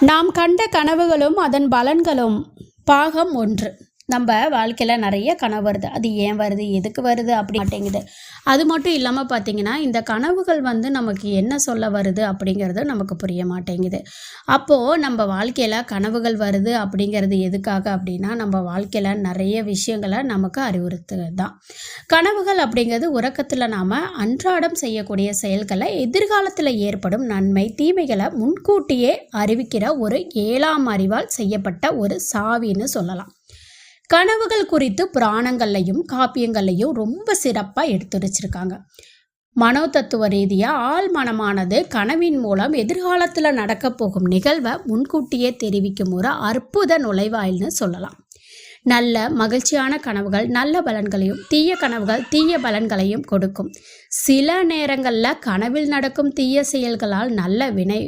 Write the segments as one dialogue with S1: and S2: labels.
S1: நாம் கண்ட கனவுகளும் அதன் பலன்களும் பாகம் ஒன்று. நம்ம வாழ்க்கையில் நிறைய கனவு வருது. அது ஏன் வருது? எதுக்கு வருது? அப்படி மாட்டேங்குது. அது மட்டும் இல்லாமல் பார்த்தீங்கன்னா இந்த கனவுகள் வந்து நமக்கு என்ன சொல்ல வருது அப்படிங்கிறது நமக்கு புரிய மாட்டேங்குது. அப்போது நம்ம வாழ்க்கையில் கனவுகள் வருது அப்படிங்கிறது எதுக்காக அப்படின்னா நம்ம வாழ்க்கையில் நிறைய விஷயங்களை நமக்கு அறிவுறுத்துறது தான் கனவுகள் அப்படிங்கிறது உறக்கத்தில் நாம் அன்றாடம் செய்யக்கூடிய செயல்களை எதிர்காலத்தில் ஏற்படும் நன்மை தீமைகளை முன்கூட்டியே அறிவிக்கிற ஒரு ஏழாம் அறிவால் செய்யப்பட்ட ஒரு சாவின்னு சொல்லலாம். கனவுகள் குறித்து புராணங்கள்லையும் காப்பியங்கள்லையும் ரொம்ப சிறப்பாக எடுத்து வச்சிருக்காங்க. மனோதத்துவ ரீதியாக ஆள் மனமானது கனவின் மூலம் எதிர்காலத்தில் நடக்க போகும் நிகழ்வை முன்கூட்டியே தெரிவிக்கும் ஒரு அற்புத நுழைவாயில்னு சொல்லலாம். நல்ல மகிழ்ச்சியான கனவுகள் நல்ல பலன்களையும் தீய கனவுகள் தீய பலன்களையும் கொடுக்கும். சில நேரங்களில் கனவில் நடக்கும் தீய செயல்களால் நல்ல வினை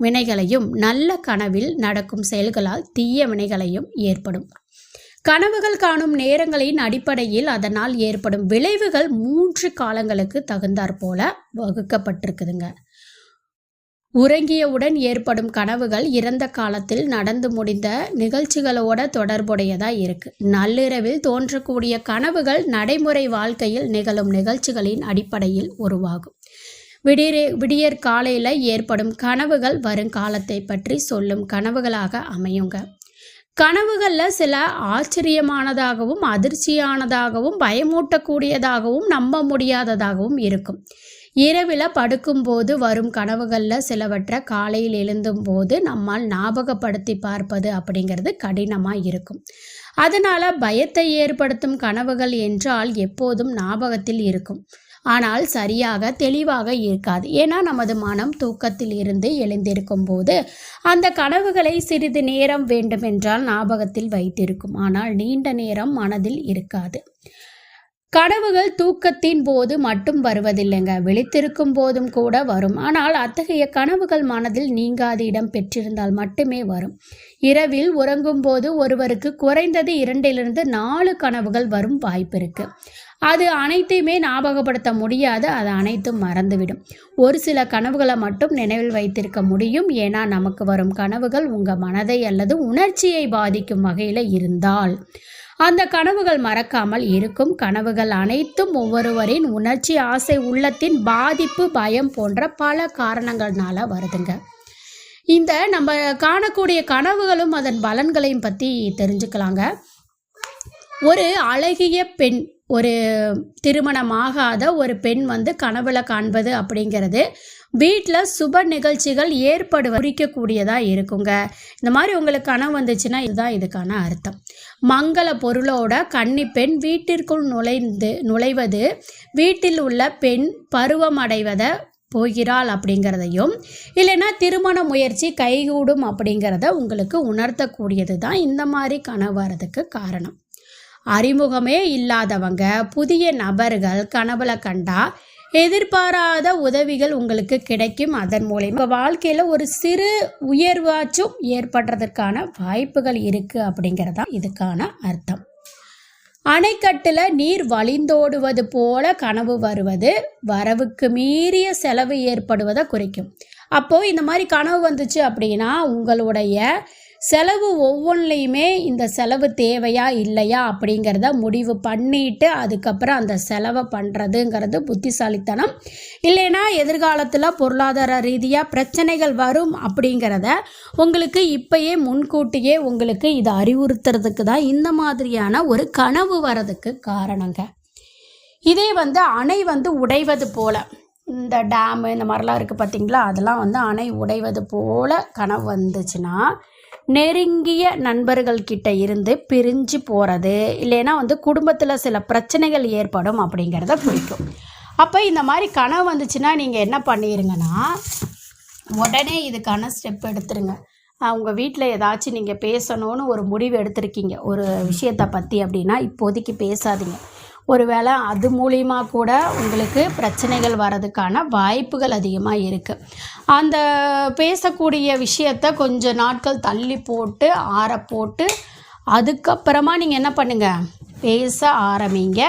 S1: வினைகளையும் நல்ல கனவில் நடக்கும் செயல்களால் தீய வினைகளையும் ஏற்படும். கனவுகள் காணும் நேரங்களின் அடிப்படையில் அதனால் ஏற்படும் விளைவுகள் மூன்று காலங்களுக்கு தகுந்தாற் போல வகுக்கப்பட்டிருக்குதுங்க. உறங்கியவுடன் ஏற்படும் கனவுகள் இறந்த காலத்தில் நடந்து முடிந்த நிகழ்ச்சிகளோட தொடர்புடையதா இருக்கு. நள்ளிரவில் தோன்றக்கூடிய கனவுகள் நடைமுறை வாழ்க்கையில் நிகழும் நிகழ்ச்சிகளின் அடிப்படையில் உருவாகும். விடியற் விடியற் காலையில் ஏற்படும் கனவுகள் வருங்காலத்தை பற்றி சொல்லும் கனவுகளாக அமையுங்க. கனவுகளில் சில ஆச்சரியமானதாகவும் அதிர்ச்சியானதாகவும் பயமூட்டக்கூடியதாகவும் நம்ப முடியாததாகவும் இருக்கும். இரவில் படுக்கும்போது வரும் கனவுகளில் சிலவற்றை காலையில் எழுந்தும் போது நம்மால் ஞாபகப்படுத்தி பார்ப்பது அப்படிங்கிறது கடினமாக இருக்கும். அதனால் பயத்தை ஏற்படுத்தும் கனவுகள் என்றால் எப்போதும் ஞாபகத்தில் இருக்கும். ஆனால் சரியாக தெளிவாக இருக்காது. ஏன்னா நமது மனம் தூக்கத்தில் இருந்து எழுந்திருக்கும் போது அந்த கனவுகளை சிறிது நேரம் வேண்டுமென்றால் ஞாபகத்தில் வைத்திருக்கும். ஆனால் நீண்ட நேரம் மனதில் இருக்காது. கனவுகள் தூக்கத்தின் போது மட்டும் வருவதில்லைங்க. விழித்திருக்கும் போதும் கூட வரும். ஆனால் அத்தகைய கனவுகள் மனதில் நீங்காத இடம் பெற்றிருந்தால் மட்டுமே வரும். இரவில் உறங்கும் போது ஒருவருக்கு குறைந்தது இரண்டிலிருந்து நாலு கனவுகள் வரும் வாய்ப்பு இருக்கு. அது அனைத்தையுமே ஞாபகப்படுத்த முடியாது. அது அனைத்தும் மறந்துவிடும். ஒரு சில கனவுகளை மட்டும் நினைவில் வைத்திருக்க முடியும். ஏன்னா நமக்கு வரும் கனவுகள் உங்கள் மனதை அல்லது உணர்ச்சியை பாதிக்கும் வகையில் இருந்தால். அந்த கனவுகள் மறக்காமல் இருக்கும். கனவுகள் அனைத்தும் ஒவ்வொருவரின் உணர்ச்சி ஆசை உள்ளத்தின் பாதிப்பு பயம் போன்ற பல காரணங்கள்னால வருதுங்க. இந்த நம்ம காணக்கூடிய கனவுகளும் அதன் பலன்களையும் பற்றி தெரிஞ்சுக்கலாங்க. ஒரு அழகிய பெண் ஒரு திருமணமாகாத ஒரு பெண் வந்து கனவுல காண்பது அப்படிங்கிறது வீட்டில் சுப நிகழ்ச்சிகள் ஏற்படு குறிக்கக்கூடியதாக இருக்குங்க. இந்த மாதிரி உங்களுக்கு கனவு வந்துச்சுன்னா இதுதான் இதுக்கான அர்த்தம். மங்கள பொருளோட கன்னி பெண் வீட்டிற்குள் நுழைந்து நுழைவது வீட்டில் உள்ள பெண் பருவம் அடைவதை போகிறாள் அப்படிங்கிறதையும் இல்லைன்னா திருமண முயற்சி கைகூடும் அப்படிங்கிறத உங்களுக்கு உணர்த்தக்கூடியது தான் இந்த மாதிரி கனவு வரதுக்கு காரணம். அறிமுகமே இல்லாதவங்க புதிய நபர்கள் கனவுல கண்டா எதிர்பாராத உதவிகள் உங்களுக்கு கிடைக்கும். அதன் மூலயமா வாழ்க்கையில் ஒரு சிறு உயர்வாச்சும் ஏற்படுறதுக்கான வாய்ப்புகள் இருக்குது அப்படிங்கிறதா இதுக்கான அர்த்தம். அணைக்கட்டில் நீர் வழிந்தோடுவது போல கனவு வருவது வரவுக்கு மீறிய செலவு ஏற்படுவதை குறிக்கும். அப்போது இந்த மாதிரி கனவு வந்துச்சு அப்படின்னா உங்களுடைய செலவு ஒவ்வொன்றிலையுமே இந்த செலவு தேவையா இல்லையா அப்படிங்கிறத முடிவு பண்ணிட்டு அதுக்கப்புறம் அந்த செலவை பண்ணுறதுங்கிறது புத்திசாலித்தனம். இல்லைன்னா எதிர்காலத்தில் பொருளாதார ரீதியாக பிரச்சனைகள் வரும் அப்படிங்கிறத உங்களுக்கு இப்பயே முன்கூட்டியே உங்களுக்கு இதை அறிவுறுத்துறதுக்கு தான் இந்த மாதிரியான ஒரு கனவு வரதுக்கு காரணங்க. இதே வந்து அணை வந்து உடைவது போல இந்த டேமு இந்த மாதிரிலாம் இருக்குது பார்த்தீங்களா அதெல்லாம் வந்து அணை உடைவது போல கனவு வந்துச்சுன்னா நெருங்கிய நண்பர்கள்கிட்ட இருந்து பிரிஞ்சு போகிறது இல்லைன்னா வந்து குடும்பத்தில் சில பிரச்சனைகள் ஏற்படும் அப்படிங்கிறத குறிக்கும். அப்போ இந்த மாதிரி கனவு வந்துச்சுன்னா நீங்கள் என்ன பண்ணிடுங்கன்னா உடனே இதுக்கான ஸ்டெப் எடுத்துருங்க. அவங்க வீட்டில் ஏதாச்சும் நீங்கள் பேசணும்னு ஒரு முடிவு எடுத்திருக்கீங்க. ஒரு விஷயத்தை பற்றி அப்படின்னா இப்போதைக்கு பேசாதீங்க. ஒருவேளை அது மூலியமாக கூட உங்களுக்கு பிரச்சனைகள் வர்றதுக்கான வாய்ப்புகள் அதிகமாக இருக்குது அந்த பேசக்கூடிய விஷயத்த கொஞ்ச நாட்கள் தள்ளி போட்டு ஆற போட்டு அதுக்கப்புறமா நீங்கள் என்ன பண்ணுங்கள் பேச ஆரம்பிங்க.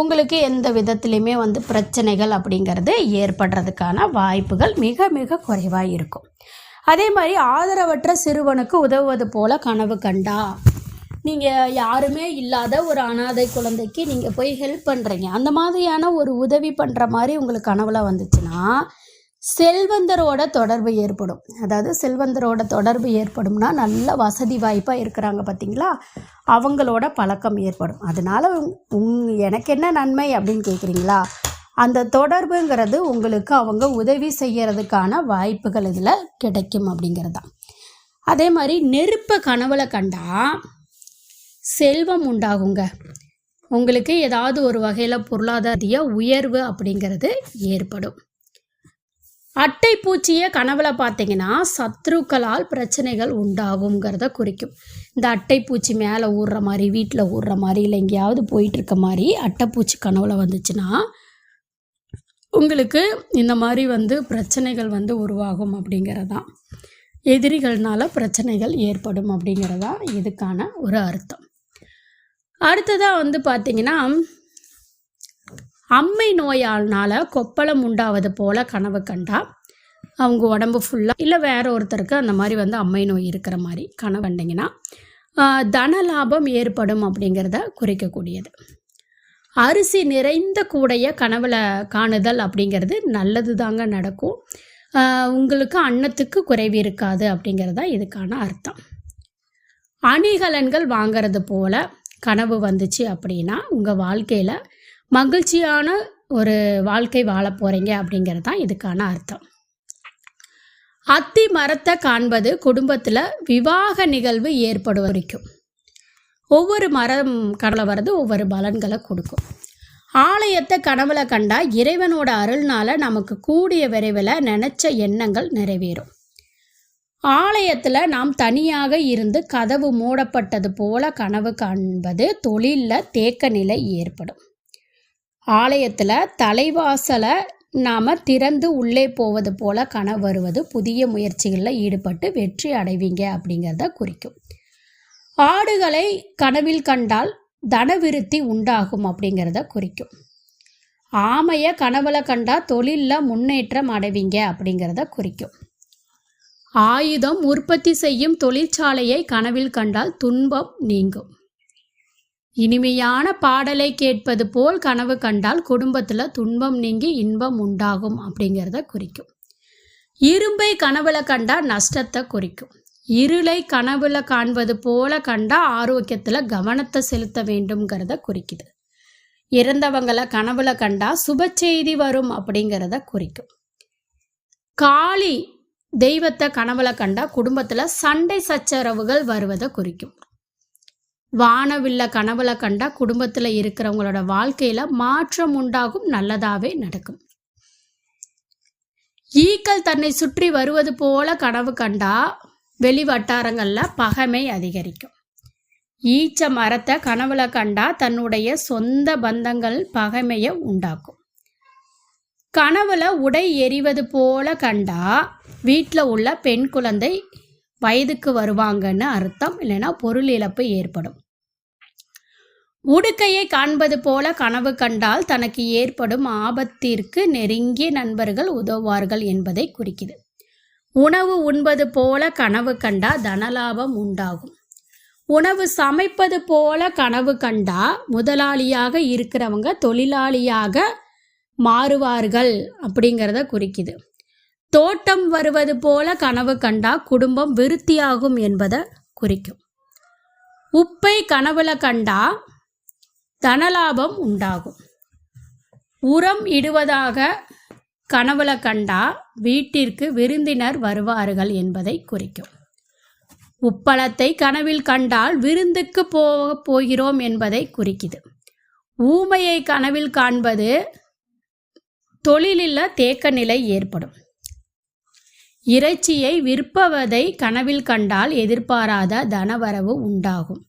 S1: உங்களுக்கு எந்த விதத்துலையுமே வந்து பிரச்சனைகள் அப்படிங்கிறது ஏற்படுறதுக்கான வாய்ப்புகள் மிக மிக குறைவாக இருக்கும். அதே மாதிரி ஆதரவற்ற சிறுவனுக்கு உதவுவது போல கனவு கண்டா நீங்கள் யாருமே இல்லாத ஒரு அனாதை குழந்தைக்கு நீங்கள் போய் ஹெல்ப் பண்ணுறீங்க அந்த மாதிரியான ஒரு உதவி பண்ணுற மாதிரி உங்களுக்கு கனவுல வந்துச்சுன்னா செல்வந்தரோட தொடர்பு ஏற்படும். அதாவது செல்வந்தரோட தொடர்பு ஏற்படும்னா நல்ல வசதி வாய்ப்பாக இருக்கிறாங்க பார்த்தீங்களா அவங்களோட பழக்கம் ஏற்படும். அதனால் உங் எனக்கு என்ன நன்மை அப்படின்னு கேட்குறீங்களா அந்த தொடர்புங்கிறது உங்களுக்கு அவங்க உதவி செய்கிறதுக்கான வாய்ப்புகள் இதில் கிடைக்கும் அப்படிங்கிறது தான் அதே மாதிரி நெருப்பை கனவுல கண்டால் செல்வம் உண்டாகுங்க. உங்களுக்கு ஏதாவது ஒரு வகையில் பொருளாதாரிய உயர்வு அப்படிங்கிறது ஏற்படும். அட்டை பூச்சியை கனவுல பார்த்தீங்கன்னா சத்ருக்களால் பிரச்சனைகள் உண்டாகுங்கிறத குறிக்கும். இந்த அட்டைப்பூச்சி மேலே ஊடுற மாதிரி வீட்டில் ஊடுற மாதிரி இல்லை எங்கேயாவது போயிட்டுருக்க மாதிரி அட்டைப்பூச்சி கனவுல வந்துச்சுன்னா உங்களுக்கு இந்த மாதிரி வந்து பிரச்சனைகள் வந்து உருவாகும் அப்படிங்கிறது தான் எதிரிகள்னால பிரச்சனைகள் ஏற்படும் அப்படிங்கிறது தான் இதுக்கான ஒரு அர்த்தம். அடுத்ததாக வந்து பார்த்தீங்கன்னா அம்மை நோயால்னால கொப்பளம் உண்டாவது போல கனவு கண்டா அவங்க உடம்பு ஃபுல்லாக இல்லை வேற ஒருத்தருக்கு அந்த மாதிரி வந்து அம்மை நோய் இருக்கிற மாதிரி கனவு கண்டிங்கன்னா தன லாபம் ஏற்படும் அப்படிங்கிறத குறிக்கக்கூடியது. அரிசி நிறைந்த கூடைய கனவுல காணுதல் அப்படிங்கிறது நல்லது தாங்க நடக்கும் உங்களுக்கு அன்னத்துக்கு குறைவு இருக்காது அப்படிங்கிறது தான் இதுக்கான அர்த்தம். அணிகலன்கள் வாங்கிறது போல கனவு வந்துச்சு அப்படின்னா உங்கள் வாழ்க்கையில் மகிழ்ச்சியான ஒரு வாழ்க்கை வாழ போகிறீங்க அப்படிங்கிறது தான் இதுக்கான அர்த்தம். அத்தி மரத்தை காண்பது குடும்பத்தில் விவாக நிகழ்வு ஏற்படு வரைக்கும். ஒவ்வொரு மரம் கடலை வர்றது ஒவ்வொரு பலன்களை கொடுக்கும். ஆலயத்தை கனவுல கண்டா இறைவனோட அருள்னால நமக்கு கூடிய விரைவில் நினைச்ச எண்ணங்கள் நிறைவேறும். ஆலயத்தில் நாம் தனியாக இருந்து கதவு மூடப்பட்டது போல கனவு காண்பது தொழிலில் தேக்க நிலை ஏற்படும். ஆலயத்தில் தலைவாசலை நாம் திறந்து உள்ளே போவது போல கனவு வருவது புதிய முயற்சிகளில் ஈடுபட்டு வெற்றி அடைவீங்க அப்படிங்கிறத குறிக்கும். ஆடுகளை கனவில் கண்டால் தனவிருத்தி உண்டாகும் அப்படிங்கிறத குறிக்கும். ஆமையை கனவுல கண்டா தொழிலில் முன்னேற்றம் அடைவீங்க அப்படிங்கிறத குறிக்கும். ஆயுதம் உற்பத்தி செய்யும் தொழிற்சாலையை கனவில் கண்டால் துன்பம் நீங்கும். இனிமையான பாடலை கேட்பது போல் கனவு கண்டால் குடும்பத்தில் துன்பம் நீங்கி இன்பம் உண்டாகும் அப்படிங்கிறத குறிக்கும். இரும்பை கனவுல கண்டால் நஷ்டத்தை குறிக்கும். இருளை கனவுல காண்பது போல கண்டா ஆரோக்கியத்தில் கவனத்தை செலுத்த வேண்டும்ங்கிறத குறிக்குது. இறந்தவங்களை கனவுல கண்டா சுப செய்தி வரும் அப்படிங்கிறத குறிக்கும். காளி தெய்வத்தை கனவுல கண்டா குடும்பத்தில் சண்டை சச்சரவுகள் வருவதை குறிக்கும். வானவில்ல கனவுல கண்டா குடும்பத்தில் இருக்கிறவங்களோட வாழ்க்கையில மாற்றம் உண்டாகும் நல்லதாவே நடக்கும். ஈக்கள் தன்னை சுற்றி வருவது போல கனவு கண்டா வெளி வட்டாரங்கள்ல பகைமை அதிகரிக்கும். ஈச்ச மரத்தை கனவுல கண்டா தன்னுடைய சொந்த பந்தங்கள் பகைமையை உண்டாக்கும். கனவுல உடை எரிவது போல கண்டா வீட்டில் உள்ள பெண் குழந்தை வயதுக்கு வருவாங்கன்னு அர்த்தம் இல்லைன்னா பொருள் இழப்பு ஏற்படும். உடுக்கையை காண்பது போல கனவு கண்டால் தனக்கு ஏற்படும் ஆபத்திற்கு நெருங்கிய நண்பர்கள் உதவுவார்கள் என்பதை குறிக்குது. உணவு உண்பது போல கனவு கண்டா தனலாபம் உண்டாகும். உணவு சமைப்பது போல கனவு கண்டா முதலாளியாக இருக்கிறவங்க தொழிலாளியாக மாறுவார்கள் அப்படிங்கிறத குறிக்குது. தோட்டம் வருவது போல கனவு கண்டா குடும்பம் விருத்தியாகும் என்பதை குறிக்கும். உப்பை கனவுல கண்டா தனலாபம் உண்டாகும். உரம் இடுவதாக கனவுல கண்டா வீட்டிற்கு விருந்தினர் வருவார்கள் என்பதை குறிக்கும். உப்பளத்தை கனவில் கண்டால் விருந்துக்கு போக போகிறோம் என்பதை குறிக்குது. ஊமையை கனவில் காண்பது தொழிலில் தேக்க நிலை ஏற்படும். இறைச்சியை விற்பவதை கனவில் கண்டால் எதிர்பாராத தனவரவு உண்டாகும்.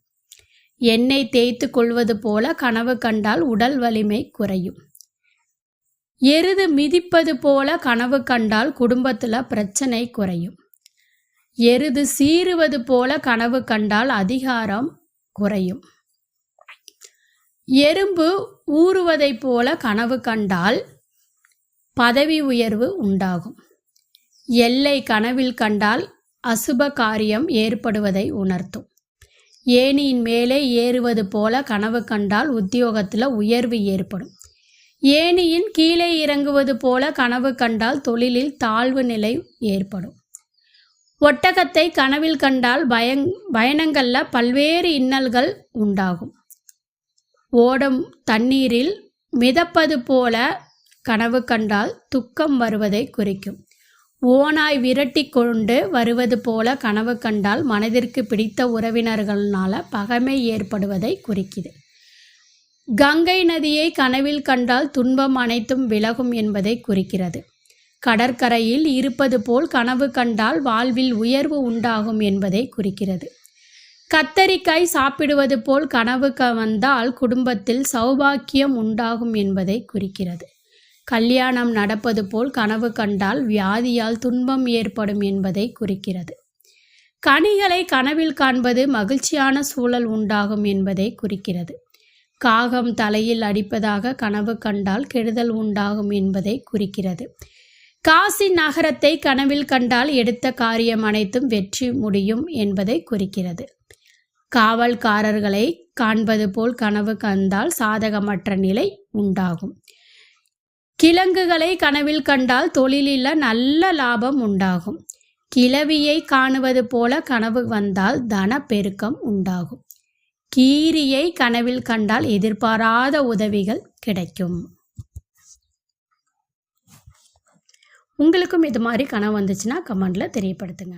S1: எண்ணெய் தேய்த்து கொள்வது போல கனவு கண்டால் உடல் வலிமை குறையும். எருது மிதிப்பது போல கனவு கண்டால் குடும்பத்தில் பிரச்சனை குறையும். எருது சீறுவது போல கனவு கண்டால் அதிகாரம் குறையும். எறும்பு ஊறுவதைப் போல கனவு கண்டால் பதவி உயர்வு உண்டாகும். எல்லை கனவில் கண்டால் அசுப காரியம் ஏற்படுவதை உணர்த்தும். ஏணியின் மேலே ஏறுவது போல கனவு கண்டால் உத்தியோகத்தில் உயர்வு ஏற்படும். ஏணியின் கீழே இறங்குவது போல கனவு கண்டால் தொழிலில் தாழ்வு நிலை ஏற்படும். ஒட்டகத்தை கனவில் கண்டால் பயங் பயணங்களில் பல்வேறு இன்னல்கள் உண்டாகும். ஓடும் தண்ணீரில் மிதப்பது போல கனவு கண்டால் துக்கம் வருவதை குறிக்கும். ஓனாய் விரட்டி கொண்டு வருவது போல கனவு கண்டால் மனதிற்கு பிடித்த உறவினர்களால் பகைமை ஏற்படுவதை குறிக்குது. கங்கை நதியை கனவில் கண்டால் துன்பம் அனைத்தும் விலகும் என்பதை குறிக்கிறது. கடற்கரையில் இருப்பது போல் கனவு கண்டால் வாழ்வில் உயர்வு உண்டாகும் என்பதை குறிக்கிறது. கத்தரிக்காய் சாப்பிடுவது போல் கனவு க வந்தால் குடும்பத்தில் சௌபாக்கியம் உண்டாகும் என்பதை குறிக்கிறது. கல்யாணம் நடப்பது போல் கனவு கண்டால் வியாதியால் துன்பம் ஏற்படும் என்பதை குறிக்கிறது. கனிகளை கனவில் காண்பது மகிழ்ச்சியான சூழல் உண்டாகும் என்பதை குறிக்கிறது. காகம் தலையில் அடிப்பதாக கனவு கண்டால் கெடுதல் உண்டாகும் என்பதை குறிக்கிறது. காசி நகரத்தை கனவில் கண்டால் எடுத்த காரியம் அனைத்தும் வெற்றி முடியும் என்பதை குறிக்கிறது. காவல்காரர்களை காண்பது போல் கனவு கண்டால் சாதகமற்ற நிலை உண்டாகும். கிழங்குகளை கனவில் கண்டால் தொழிலில் நல்ல லாபம் உண்டாகும். கிளவியை காணுவது போல கனவு வந்தால் தன பெருக்கம் உண்டாகும். கீரியை கனவில் கண்டால் எதிர்பாராத உதவிகள் கிடைக்கும். உங்களுக்கும் இது மாதிரி கனவு வந்துச்சுன்னா கமெண்டில் தெரியப்படுத்துங்க.